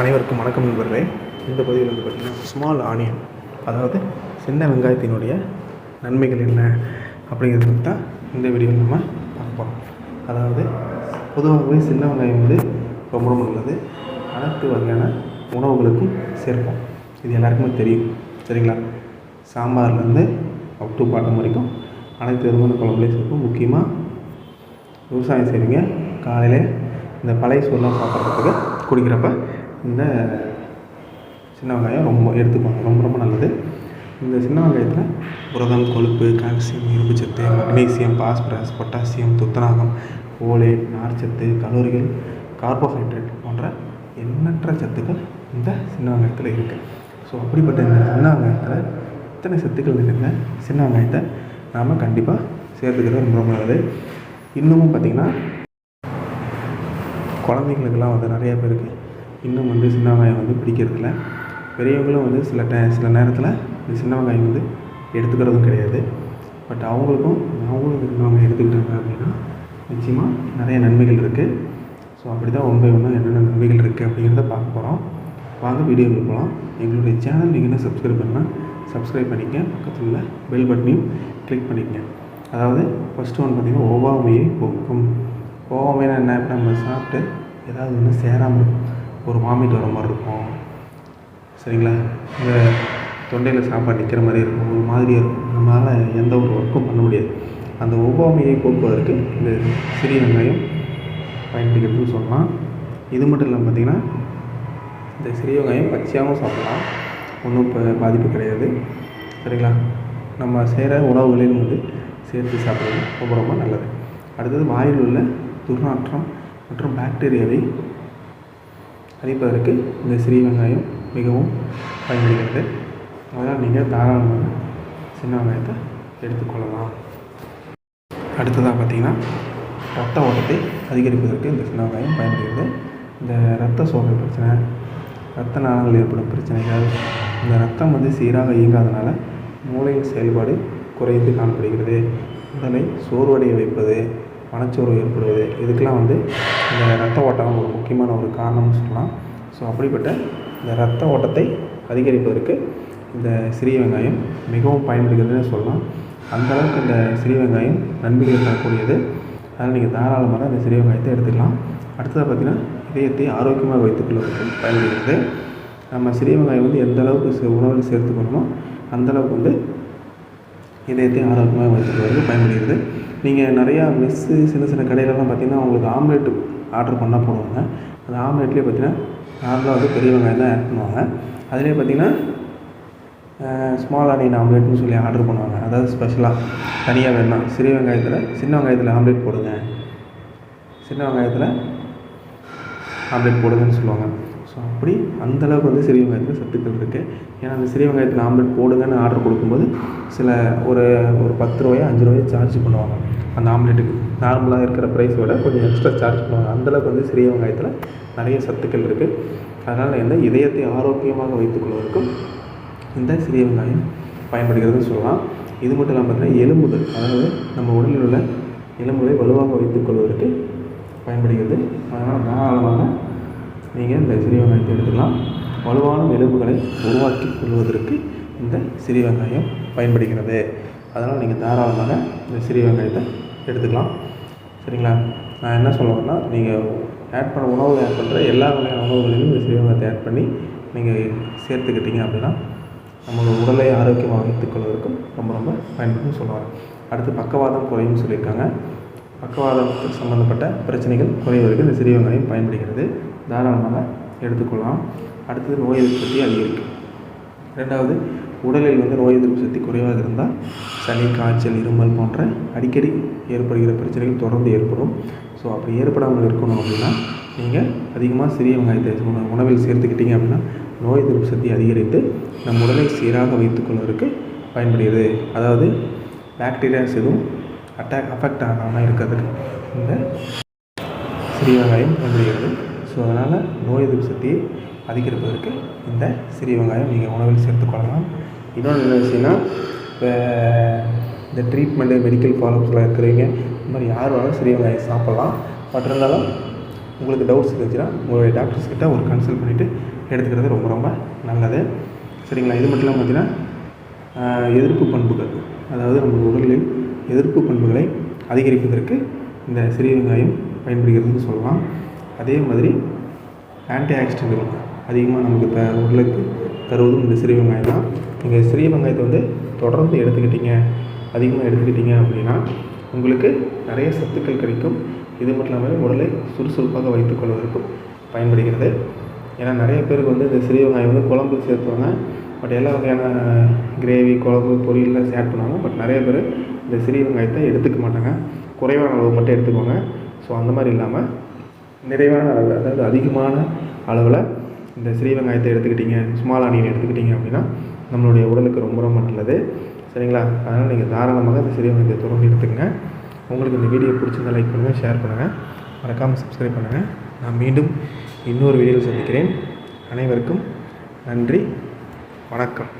அனைவருக்கும் வணக்கம் நண்பர்களே. இந்த பதிவில் வந்து பார்த்திங்கன்னா ஸ்மால் ஆனியன் அதாவது சின்ன வெங்காயத்தினுடைய நன்மைகள் என்ன அப்படிங்கிறது பற்றி தான் இந்த வீடியோவில் நம்ம பார்க்க போகிறோம் அதாவது பொதுவாகவே சின்ன வெங்காயம் வந்து ரொம்ப ரொம்ப நல்லது. அனைத்து வகையான உணவுகளுக்கும் சேர்ப்போம். இது எல்லாருக்குமே தெரியும். சரிங்களா? சாம்பார்லேருந்து அப் டு பாட்டம் வரைக்கும் அனைத்து விதமான குழம்புலையும் சேர்ப்போம். முக்கியமாக விவசாயம் செய்வீங்க. காலையில் இந்த பழைய சோறுலாம் சாப்பிட்றதுக்கு குடிக்கிறப்ப இந்த சின்ன வெங்காயம் ரொம்ப எடுத்துக்கோங்க. ரொம்ப ரொம்ப நல்லது. இந்த சின்ன வெங்காயத்தில் புரதம் கொழுப்பு கால்சியம் இரும்புச்சத்து மக்னீசியம் பாஸ்பரஸ் பொட்டாசியம் துத்தநாகம் ஓலேட் நார்ச்சத்து கலோரிகள் கார்போஹைட்ரேட் போன்ற எண்ணற்ற சத்துக்கள் இந்த சின்ன வெங்காயத்தில் இருக்குது ஸோ அப்படிப்பட்ட இந்த சின்ன வெங்காயத்தில் இத்தனை சத்துக்கள் இருந்த சின்ன வெங்காயத்தை நாம் கண்டிப்பாக சேர்த்துக்கிறது ரொம்ப ரொம்ப நல்லது. இன்னமும் பார்த்திங்கன்னா குழந்தைங்களுக்கெல்லாம் வந்து நிறைய பேருக்கு இன்னும் வந்து சின்ன வெங்காயம் வந்து பிடிக்கிறதில்ல. பெரியவங்களும் வந்து சில டை சில நேரத்தில் இந்த சின்ன வெங்காயம் வந்து எடுத்துக்கிறதும் கிடையாது. பட் அவங்களுக்கும் அவங்களும் சின்ன வெங்காயம் எடுத்துக்கிட்டாங்க அப்படின்னா நிச்சயமாக நிறைய நன்மைகள் இருக்குது ஸோ அப்படி தான் ஒன் பை ஒன்னாக என்னென்ன நன்மைகள் இருக்குது அப்படிங்கிறத பார்க்க போகிறோம் வாங்க வீடியோவில் போகலாம் எங்களுடைய சேனல் நீங்கள் என்ன சப்ஸ்கிரைப் பண்ணால் சப்ஸ்கிரைப் பண்ணிக்க பக்கத்தில் உள்ள பெல் பட்டனையும் கிளிக் பண்ணிக்கங்க. அதாவது ஃபஸ்ட்டு ஒன்று பார்த்திங்கன்னா ஒவ்வாமையை போக்கும். ஒவ்வாமைனா என்ன? நம்ம சாப்பிட்டு ஏதாவது ஒன்று சேராமல் இருக்கும். ஒரு வாமிட் வர மாதிரி இருக்கும். சரிங்களா? இந்த தொண்டையில் சாப்பாடு நிற்கிற மாதிரி இருக்கும். ஒரு மாதிரியாக இருக்கும். நம்மளால் எந்த ஒரு ஒர்க்கும் பண்ண முடியாது. அந்த ஒவ்வாமையை போக்குவதற்கு இந்த சிறிய வெங்காயம் பயன்படுகிறதுன்னு சொல்லலாம். இது மட்டும் இல்லாமல் பார்த்திங்கன்னா இந்த சிறிய வெங்காயம் பச்சையாகவும் சாப்பிடலாம். ஒன்றும் இப்போ பாதிப்பு கிடையாது. சரிங்களா? நம்ம செய்கிற உணவுகளில் வந்து சேர்த்து சாப்பிட்றது ரொம்ப ரொம்ப நல்லது. அடுத்தது வாயில் உள்ள துர்நாற்றம் மற்றும் பாக்டீரியாவை அழிப்பதற்கு இந்த சிறிய வெங்காயம் மிகவும் பயன்படுகிறது. அதனால் நீங்கள் தாராளமாக சின்ன வெங்காயத்தை எடுத்துக்கொள்ளலாம் அடுத்ததாக பார்த்தீங்கன்னா ரத்த ஓட்டத்தை அதிகரிப்பதற்கு இந்த சின்ன வெங்காயம் பயன்படுகிறது. இந்த ரத்த சோகை பிரச்சனை ரத்த நாளங்கள் ஏற்படும் பிரச்சனைகள் இந்த ரத்தம் வந்து சீராக இயங்காதனால மூளையின் செயல்பாடு குறைந்து காணப்படுகிறது. உடலை சோர்வடைய வைப்பது மனச்சோர்வு ஏற்படுவது இதுக்கெல்லாம் வந்து இந்த ரத்த ஓட்டம் ஒரு முக்கியமான ஒரு காரணம்னு சொல்லலாம். ஸோ அப்படிப்பட்ட இந்த ரத்த ஓட்டத்தை அதிகரிப்பதற்கு இந்த சிறிய வெங்காயம் மிகவும் பயன்படுகிறதுன்னு சொல்லலாம். அந்த அளவுக்கு இந்த சிறிய வெங்காயம் நன்மைகள் தரக்கூடியது. அதனால் நீங்கள் தாராளமாக இந்த சிறிய வெங்காயத்தை எடுத்துக்கலாம். அடுத்ததாக பார்த்திங்கன்னா இதயத்தை ஆரோக்கியமாக வைத்துக்கொள்வதற்கு பயன்படுகிறது. நம்ம சிறிய வெங்காயம் வந்து எந்த அளவுக்கு சே- உணவில் சேர்த்துக்கணுமோ அந்தளவுக்கு வந்து இதயத்தையும் ஆரோக்கியமாக வைத்துக்கொள்வதற்கு பயன்படுகிறது. நீங்கள் நிறையா மெஸ்ஸு சின்ன சின்ன கடையிலலாம் பார்த்தீங்கன்னா உங்களுக்கு ஆம்லேட் ஆர்டர் பண்ணால் போடுவாங்க. அந்த ஆம்லேட்லேயே பார்த்தீங்கன்னா நார்மலாக வந்து பெரிய வெங்காயம் தான் ஆட் பண்ணுவாங்க. அதுலேயே பார்த்தீங்கன்னா ஸ்மால் ஆனியன் ஆம்லேட்னு சொல்லி ஆர்டர் பண்ணுவாங்க. அதாவது ஸ்பெஷலாக தனியாக வேணாம் சிறிய வெங்காயத்தில் சின்ன வெங்காயத்தில் ஆம்லேட் போடுங்க. சின்ன வெங்காயத்தில் ஆம்லேட் போடுங்கன்னு சொல்லுவாங்க. ஸோ அப்படி அந்த அளவுக்கு வந்து சிறிய வெங்காயத்தில் சத்துக்கள் இருக்குது ஏன்னா அந்த சிறிய வெங்காயத்தில் ஆம்லேட் போடுங்கன்னு ஆர்டர் கொடுக்கும்போது சில ஒரு ஒரு பத்து ரூபாயோ அஞ்சு ரூபாயோ சார்ஜ் பண்ணுவாங்க. அந்த ஆம்லேட்டுக்கு நார்மலாக இருக்கிற ப்ரைஸ் விட கொஞ்சம் எக்ஸ்ட்ரா சார்ஜ் பண்ணுவாங்க. அந்தளவுக்கு வந்து சிறிய வெங்காயத்தில் நிறைய சத்துக்கள் இருக்குது அதனால் இந்த இதயத்தை ஆரோக்கியமாக வைத்துக்கொள்வதற்கும் இந்த சிறிய வெங்காயம் பயன்படுகிறதுன்னு சொல்லலாம். இது மட்டும் இல்லாமல் பார்த்தீங்கன்னா எலும்புகள். அதாவது நம்ம உடலில் உள்ள எலும்புகளை வலுவாக வைத்துக்கொள்வதற்கு பயன்படுகிறது. அதனால் தாராளமாக நீங்கள் இந்த சிறிய வெங்காயத்தை எடுத்துக்கலாம். வலுவான எலும்புகளை உருவாக்கி கொள்வதற்கு இந்த சிறிய வெங்காயம் பயன்படுகிறது. அதனால் நீங்கள் தாராளமாக இந்த சிறிய வெங்காயத்தை எடுத்துக்கலாம். சரிங்களா? நான் என்ன சொல்ல வரேன்னா நீங்கள் ஆட் பண்ண உணவு ஆட் பண்ணுற எல்லா வகையான உணவுகளிலும் இந்த சிறிய வெங்காயத்தை ஆட் பண்ணி நீங்கள் சேர்த்துக்கிட்டீங்க அப்படின்னா நம்மளோட உடலை ஆரோக்கியமாக வைத்துக்கொள்வதற்கும் ரொம்ப ரொம்ப பயன்படும்னு சொல்லுவாங்க அடுத்து பக்கவாதம் குறையும் சொல்லியிருக்காங்க. பக்கவாதத்துக்கு சம்மந்தப்பட்ட பிரச்சனைகள் குறைவதற்கு இந்த சிறிய வெங்காயம் பயன்படுகிறது. தாராளமாக எடுத்துக்கொள்ளலாம். அடுத்தது நோய் எதிர்ப்பு சக்தி அதிகரிக்கும். ரெண்டாவது உடலில் வந்து நோய் எதிர்ப்பு சக்தி குறைவாக இருந்தால் சளி காய்ச்சல் இருமல் போன்ற அடிக்கடி ஏற்படுகிற பிரச்சனைகள் தொடர்ந்து ஏற்படும். ஸோ அப்படி ஏற்படாமல் இருக்கணும் அப்படின்னா நீங்கள் அதிகமாக சிறிய வெங்காயத்தை உணவில் சேர்த்துக்கிட்டீங்க அப்படின்னா நோய் எதிர்ப்பு சக்தி அதிகரித்து நம் உடலை சீராக வைத்துக்கொள்வதற்கு பயன்படுகிறது. அதாவது பாக்டீரியாஸ் எதுவும் அட்டாக் அஃபெக்ட் ஆகாமல் இருக்கிறதுக்கு இந்த சிறிய வெங்காயம் பயன்படுகிறது. ஸோ அதனால் நோய் எதிர்ப்பு சக்தியை அதிகரிப்பதற்கு இந்த சிறிய வெங்காயம் நீங்கள் உணவில் சேர்த்துக்கொள்ளலாம் இன்னொன்று என்ன விஷயம்னா இப்போ இந்த ட்ரீட்மெண்ட்டு மெடிக்கல் ஃபாலோஅப்ஸ்லாம் இருக்கிறவங்க இந்த மாதிரி யார் வேணாலும் சிறிய வெங்காயம் சாப்பிட்லாம். பட் இருந்தாலும் உங்களுக்கு டவுட்ஸ் இருந்துச்சுன்னா உங்களுடைய டாக்டர்ஸ் கிட்ட ஒரு கன்சல்ட் பண்ணிவிட்டு எடுத்துக்கிறது ரொம்ப ரொம்ப நல்லது. சரிங்களா? இது மட்டும் இல்லாமல் பார்த்தீங்கன்னா எதிர்ப்பு பண்புகள். அதாவது நம்ம உடலில் எதிர்ப்பு பண்புகளை அதிகரிப்பதற்கு இந்த சிறிய வெங்காயம் பயன்படுகிறதுன்னு சொல்லலாம். அதே மாதிரி ஆன்டி ஆக்சிடென்ட்கள் அதிகமாக நமக்கு த உடலுக்கு தருவதும் இந்த சிறிய வெங்காயம் தான். நீங்கள் சிறிய வெங்காயத்தை வந்து தொடர்ந்து எடுத்துக்கிட்டீங்க அதிகமாக எடுத்துக்கிட்டீங்க அப்படின்னா உங்களுக்கு நிறைய சத்துக்கள் கிடைக்கும். இது மட்டும் இல்லாமல் உடலை சுறுசுறுப்பாக வைத்துக்கொள்வதற்கும் பயன்படுகிறது. ஏன்னா நிறைய பேருக்கு வந்து இந்த சிறிய வெங்காயம் வந்து குழம்பு சேர்த்துவாங்க. பட் எல்லா வகையான கிரேவி குழம்பு பொரியல்லாம் ஆட் பண்ணுவாங்க. பட் நிறைய பேர் இந்த சிறிய வெங்காயத்தை எடுத்துக்க மாட்டாங்க. குறைவான அளவு மட்டும் எடுத்துக்குவாங்க ஸோ அந்த மாதிரி இல்லாமல் நிறைவான அளவு அதாவது அதிகமான அளவில் இந்த சிறிய வெங்காயத்தை எடுத்துக்கிட்டீங்க ஸ்மால் ஆனியன் எடுத்துக்கிட்டீங்க அப்படின்னா நம்மளுடைய உடலுக்கு ரொம்ப ரொம்ப நல்லது. சரிங்களா? அதனால் நீங்கள் தாராளமாக இந்த சிறிய வெங்காயத்தை தொடர்ந்து எடுத்துக்கங்க. உங்களுக்கு இந்த வீடியோ பிடிச்சிருந்தால் லைக் பண்ணுங்கள் ஷேர் பண்ணுங்கள் மறக்காமல் சப்ஸ்கிரைப் பண்ணுங்கள் நான் மீண்டும் இன்னொரு வீடியோவில் சந்திக்கிறேன். அனைவருக்கும் நன்றி வணக்கம்.